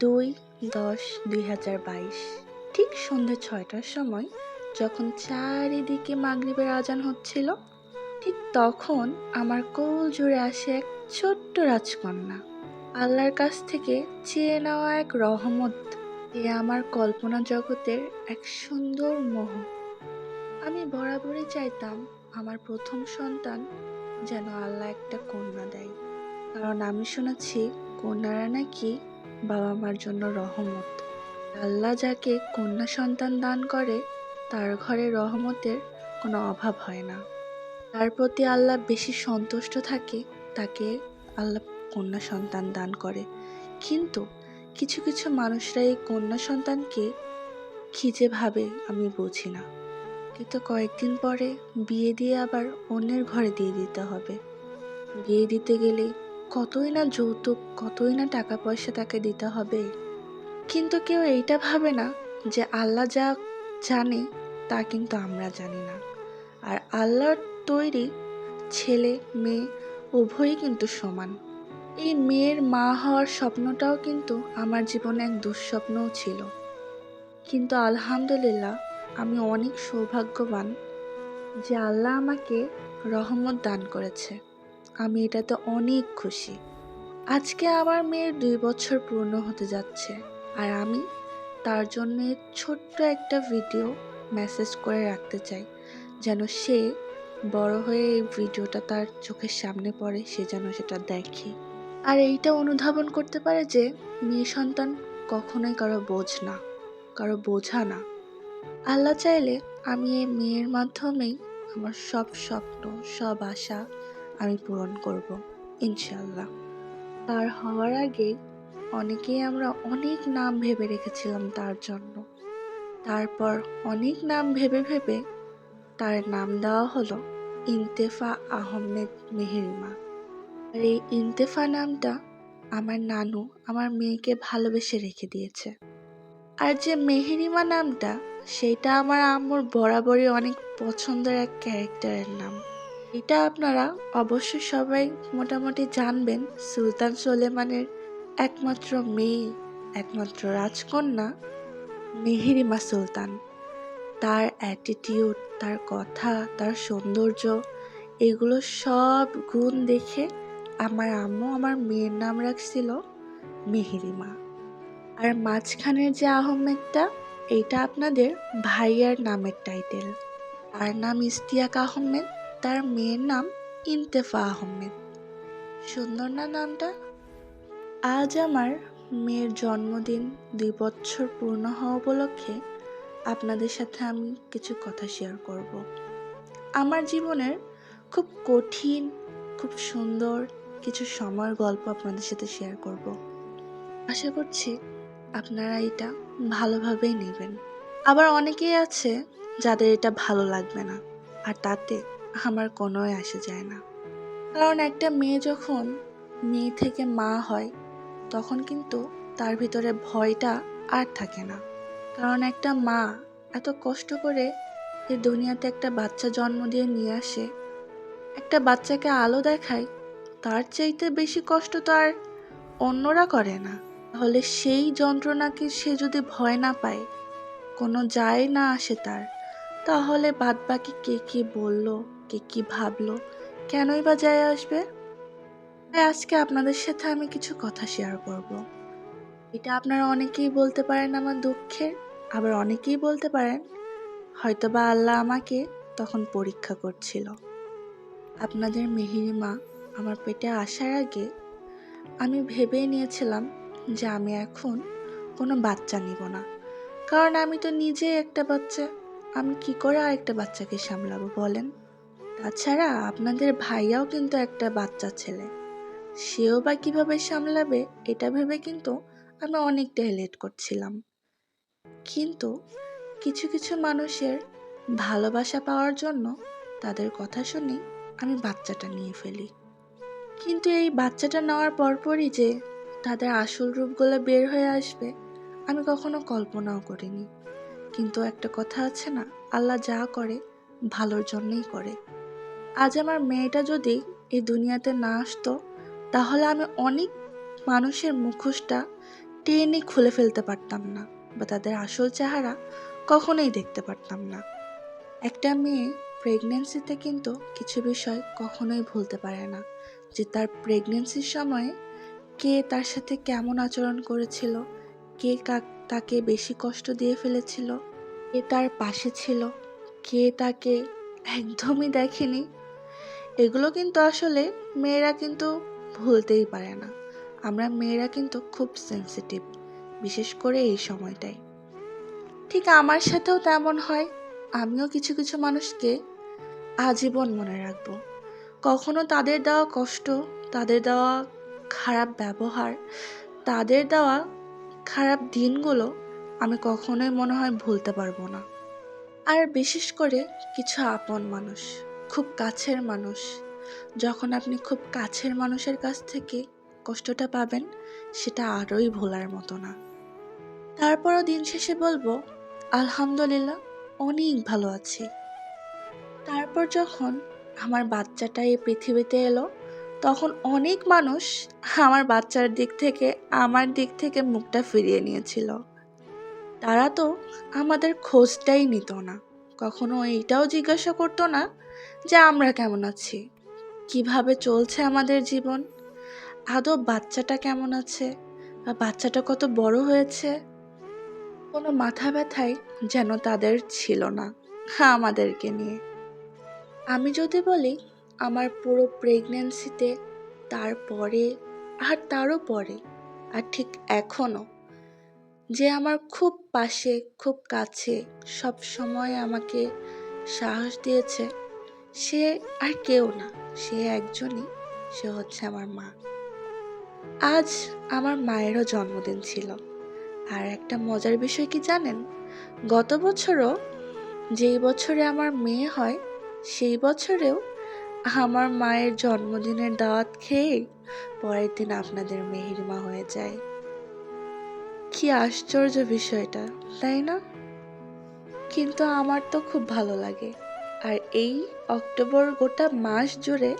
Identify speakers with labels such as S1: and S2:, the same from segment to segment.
S1: দুই দশ দুই হাজার বাইশ। ঠিক সন্ধ্যে ছয়টার সময় যখন চারিদিকে মাগরিবের আজান হচ্ছিল, ঠিক তখন আমার কোল জুড়ে আসে এক ছোট্ট রাজকন্যা। আল্লাহর কাছ থেকে চেয়ে নেওয়া এক রহমত, এ আমার কল্পনা জগতের এক সুন্দর মোহ। আমি বরাবরই চাইতাম আমার প্রথম সন্তান যেন আল্লাহ একটা কন্যা দেয়। কারণ আমি শুনেছি, কন্যারা নাকি বাবা মার জন্য রহমত। আল্লাহ যাকে কন্যা সন্তান দান করে, তার ঘরে রহমতের কোনো অভাব হয় না। তার প্রতি আল্লাহ বেশি সন্তুষ্ট থাকে, তাকে আল্লাহ কন্যা সন্তান দান করে। কিন্তু কিছু কিছু মানুষরা এই কন্যা সন্তানকে খিজে ভাবে আমি বুঝি না। কিন্তু কয়েকদিন পরে বিয়ে দিয়ে আবার অন্যের ঘরে দিয়ে দিতে হবে। বিয়ে দিতে গেলে কতই না যৌতুক, কতই না টাকা পয়সা তাকে দিতে হবে। কিন্তু কেউ এইটা ভাবে না যে আল্লাহ যা জানে, তা কিন্তু আমরা জানি না। আর আল্লাহর তৈরি ছেলে, মেয়ে উভয়ই কিন্তু সমান। এই মেয়ের মা হওয়ার স্বপ্নটাও কিন্তু আমার জীবনে এক দুঃস্বপ্নও ছিল। কিন্তু আলহামদুলিল্লাহ আমি অনেক সৌভাগ্যবান যে আল্লাহ আমাকে রহমত দান করেছে। আমি এটাতে অনেক খুশি। আজকে আমার মেয়ের দুই বছর পূর্ণ হতে যাচ্ছে আর আমি তার জন্য ছোট্ট একটা ভিডিও মেসেজ করে রাখতে চাই, যেন সে বড় হয়ে এই ভিডিওটা তার চোখের সামনে পড়ে, সে যেন সেটা দেখে। আর এইটা অনুধাবন করতে পারে যে মেয়ে সন্তান কখনোই কারও বোঝ না, কারও বোঝা না। আল্লাহ চাইলে আমি এই মেয়ের মাধ্যমেই আমার সব স্বপ্ন, সব আশা আমি পূরণ করব ইনশাল্লাহ তার হওয়ার আগে অনেকেই আমরা অনেক নাম ভেবে রেখেছিলাম তার জন্য। তারপর অনেক নাম ভেবে ভেবে তার নাম দেওয়া হলো ইন্তেফা আহমেদ মেহেরিমা। আর এই ইন্তেফা নামটা আমার নানু আমার মেয়েকে ভালোবেসে রেখে দিয়েছে। আর যে মেহেরিমা নামটা, সেটা আমার আম্মুর বরাবরই অনেক পছন্দের এক ক্যারেক্টারের নাম। এটা আপনারা অবশ্যই সবাই মোটামুটি জানবেন। সুলতান সোলেমানের একমাত্র মেয়ে, একমাত্র রাজকন্যা মেহেরিমা সুলতান। তার অ্যাটিটিউড তার কথা, তার সৌন্দর্য, এগুলো সব গুণ দেখে আমার আম্মু আমার মেয়ের নাম রাখছিল মেহেরিমা। আর মাঝখানের যে আহমেদটা, এইটা আপনাদের ভাইয়ার নামের টাইটেল তার নাম ইস্তিয়াক আহমেদ তার মেয়ের নাম ইন্তেফা আহমেদ। সুন্দর না নামটা? আজ আমার মেয়ের জন্মদিন দুই বছর পূর্ণ হওয়া উপলক্ষে আপনাদের সাথে আমি কিছু কথা শেয়ার করব। আমার জীবনের খুব কঠিন, খুব সুন্দর কিছু সময়ের গল্প আপনাদের সাথে শেয়ার করব। আশা করছি আপনারা এটা ভালোভাবেই নেবেন। আবার অনেকেই আছে যাদের এটা ভালো লাগবে না, আর তাতে আমার কোনোই আসে যায় না। কারণ একটা মেয়ে যখন মেয়ে থেকে মা হয়, তখন কিন্তু তার ভিতরে ভয়টা আর থাকে না। কারণ একটা মা এত কষ্ট করে যে দুনিয়াতে একটা বাচ্চা জন্ম দিয়ে নিয়ে আসে, একটা বাচ্চাকে আলো দেখায়, তার চাইতে বেশি কষ্ট তো আর অন্যরা করে না। তাহলে সেই যন্ত্রণাকে সে যদি ভয় না পায়, কোনো যায় না আসে তার। তাহলে বাদ বাকি কে কি বলল? কে কি ভাবলো? কেনই বা যায় আসবে? তাই আজকে আপনাদের সাথে আমি কিছু কথা শেয়ার করব। এটা আপনারা অনেকেই বলতে পারেন আমার দুঃখের, আবার অনেকেই বলতে পারেন হয়তো বা আল্লাহ আমাকে তখন পরীক্ষা করছিল। আপনাদের মেহিরিমা আমার পেটে আসার আগে আমি ভেবেই নিয়েছিলাম যে আমি এখন কোনো বাচ্চা নিব না। কারণ আমি তো নিজেই একটা বাচ্চা, আমি কি করে আরেকটা বাচ্চাকে সামলাবো বলেন? তাছাড়া আপনাদের ভাইয়াও কিন্তু একটা বাচ্চা ছেলে। সেও বা কীভাবে সামলাবে এটা ভেবে কিন্তু আমি অনেকটাই লেট করছিলাম। কিন্তু কিছু কিছু মানুষের ভালোবাসা পাওয়ার জন্য তাদের কথা শুনে আমি বাচ্চাটা নিয়ে ফেলি। কিন্তু এই বাচ্চাটা নেওয়ার পরপরই যে তাদের আসল রূপগুলো বের হয়ে আসবে, আমি কখনো কল্পনাও করিনি। কিন্তু একটা কথা আছে না, আল্লাহ যা করে ভালোর জন্যই করে। আজ আমার মেয়েটা যদি এই দুনিয়াতে না আসতো, তাহলে আমি অনেক মানুষের মুখোশটা টেনে খুলে ফেলতে পারতাম না বা তাদের আসল চেহারা কখনোই দেখতে পারতাম না। একটা মেয়ে প্রেগনেন্সিতে কিন্তু কিছু বিষয় কখনোই ভুলতে পারে না যে তার প্রেগনেন্সির সময়ে কে তার সাথে কেমন আচরণ করেছিল কে, তাকে বেশি কষ্ট দিয়ে ফেলেছিল, কে তার পাশে ছিল, কে তাকে একদমই দেখেনি এগুলো কিন্তু আসলে মেয়েরা কিন্তু ভুলতেই পারে না। আমরা মেয়েরা কিন্তু খুব সেন্সিটিভ বিশেষ করে এই সময়টায়। ঠিক আমার সাথেও তেমন হয়। আমিও কিছু কিছু মানুষকে আজীবন মনে রাখব। কখনো তাদের দেওয়া কষ্ট, তাদের দেওয়া খারাপ ব্যবহার, তাদের দেওয়া খারাপ দিনগুলো আমি কখনোই মনে হয় ভুলতে পারব না। আর বিশেষ করে কিছু আপন মানুষ। খুব কাছের মানুষ। যখন আপনি খুব কাছের মানুষের কাছ থেকে কষ্টটা পাবেন, সেটা আরোই ভোলার মতো না। তারপরও দিন শেষে বলব, আলহামদুলিল্লাহ, অনেক ভালো আছি। তারপর যখন আমার বাচ্চাটা এই পৃথিবীতে এলো, তখন অনেক মানুষ আমার বাচ্চার দিক থেকে, আমার দিক থেকে মুখটা ফিরিয়ে নিয়েছিল। তারা তো আমাদের খোঁজটাই নিত না। কখনো এইটাও জিজ্ঞাসা করতো না যে আমরা কেমন আছি। কীভাবে চলছে আমাদের জীবন? আদৌ বাচ্চাটা কেমন আছে? বা বাচ্চাটা কত বড় হয়েছে? কোনো মাথা ব্যথাই যেন তাদের ছিল না আমাদেরকে নিয়ে। আমি যদি বলি, আমার পুরো প্রেগনেন্সিতে তারপরে আর তারও পরে, আর ঠিক এখনও যে আমার খুব পাশে, খুব কাছে সব সময় আমাকে সাহস দিয়েছে সে আর কেউ না, সে একজনই, সে হচ্ছে আমার মা। আজ আমার মায়েরও জন্মদিন ছিল। আর একটা মজার বিষয় কি জানেন? গত বছরও যেই বছরে আমার মেয়ে হয়, সেই বছরেও আমার মায়ের জন্মদিনের দাওয়াত খেয়ে পরের দিন আপনাদের মেহিরমা হয়ে যায়। কি আশ্চর্য বিষয়টা, তাই না? কিন্তু আমার তো খুব ভালো লাগে। এই অক্টোবর গোটা মাস জুড়ে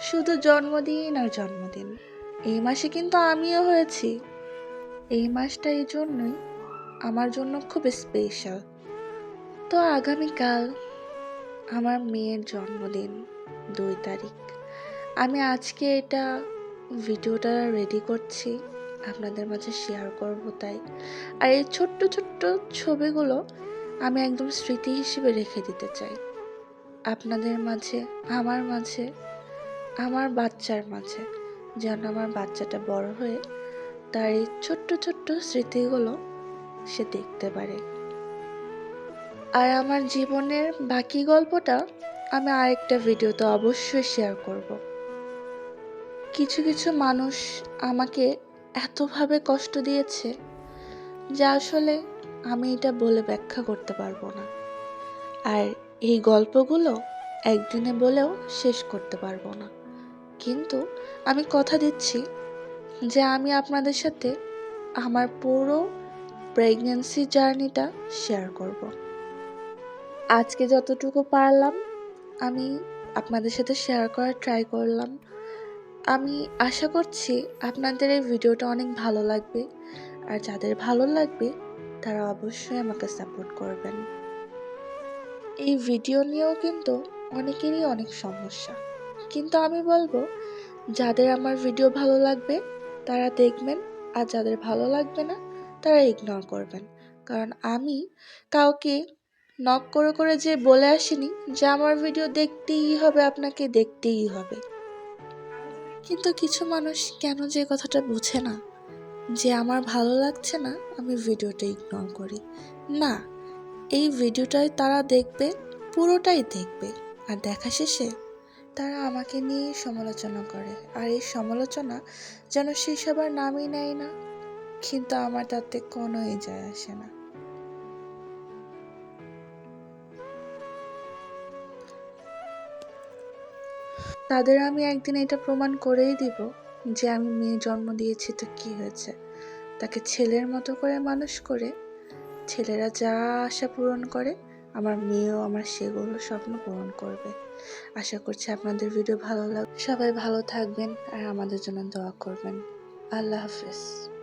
S1: শুধু জন্মদিন আর জন্মদিন। এই মাসে কিন্তু আমিও হয়েছি। এই মাসটা এই জন্যই আমার জন্য খুব স্পেশাল তো আগামীকাল আমার মেয়ের জন্মদিন, দুই তারিখ। আমি আজকে এটা ভিডিওটা রেডি করছি, আপনাদের মাঝে শেয়ার করব তাই। আর এই ছোট্ট ছোট্ট ছবিগুলো আমি একদম স্মৃতি হিসেবে রেখে দিতে চাই। আপনাদের মাঝে, আমার মাঝে, আমার বাচ্চার মাঝে। যেন আমার বাচ্চাটা বড় হয়ে তার এই ছোট্ট ছোট্ট স্মৃতিগুলো সে দেখতে পারে। আর আমার জীবনের বাকি গল্পটা আমি আরেকটা ভিডিওতে অবশ্যই শেয়ার করব। কিছু কিছু মানুষ আমাকে এতভাবে কষ্ট দিয়েছে যা আসলে আমি এটা বলে ব্যাখ্যা করতে পারব না। আর এই গল্পগুলো একদিনে বলেও শেষ করতে পারব না। কিন্তু আমি কথা দিচ্ছি যে আমি আপনাদের সাথে আমার পুরো প্রেগনেন্সি জার্নিটা শেয়ার করব। আজকে যতটুকু পারলাম, আমি আপনাদের সাথে শেয়ার করার ট্রাই করলাম। আমি আশা করছি আপনাদের এই ভিডিওটা অনেক ভালো লাগবে। আর যাদের ভালো লাগবে, তারা অবশ্যই আমাকে সাপোর্ট করবেন। এই ভিডিও নিয়েও কিন্তু অনেকেরই অনেক সমস্যা। কিন্তু আমি বলব, যাদের আমার ভিডিও ভালো লাগবে, তারা দেখবেন, আর যাদের ভালো লাগবে না, তারা ইগনোর করবেন। কারণ আমি কাউকে নক করে করে যে বলে আসিনি, যে আমার ভিডিও দেখতেই হবে, আপনাকে দেখতেই হবে। কিন্তু কিছু মানুষ কেন যে কথাটা বুঝে না? যে আমার ভালো লাগছে না, আমি ভিডিওটা ইগনোর করি। না এই ভিডিওটাই তারা দেখবে, পুরোটাই দেখবে। আর দেখা শেষে তারা আমাকে নিয়ে সমালোচনা করে। আর এই সমালোচনা যেন সে সবার নামই নেয় না, কিন্তু আমার তাতে কোনোই যায় আসে না। তাদের আমি একদিন এটা প্রমাণ করেই দিব যে আমি মেয়ে জন্ম দিয়েছি তো কি হয়েছে। তাকে ছেলের মতো করে মানুষ করে ছেলেরা যা আশা পূরণ করে, আমার মেয়েও আমার সেগুলো স্বপ্ন পূরণ করবে। আশা করছি আপনাদের ভিডিও ভালো লাগবে সবাই ভালো থাকবেন আর আমাদের জন্য দোয়া করবেন। আল্লাহ হাফেজ।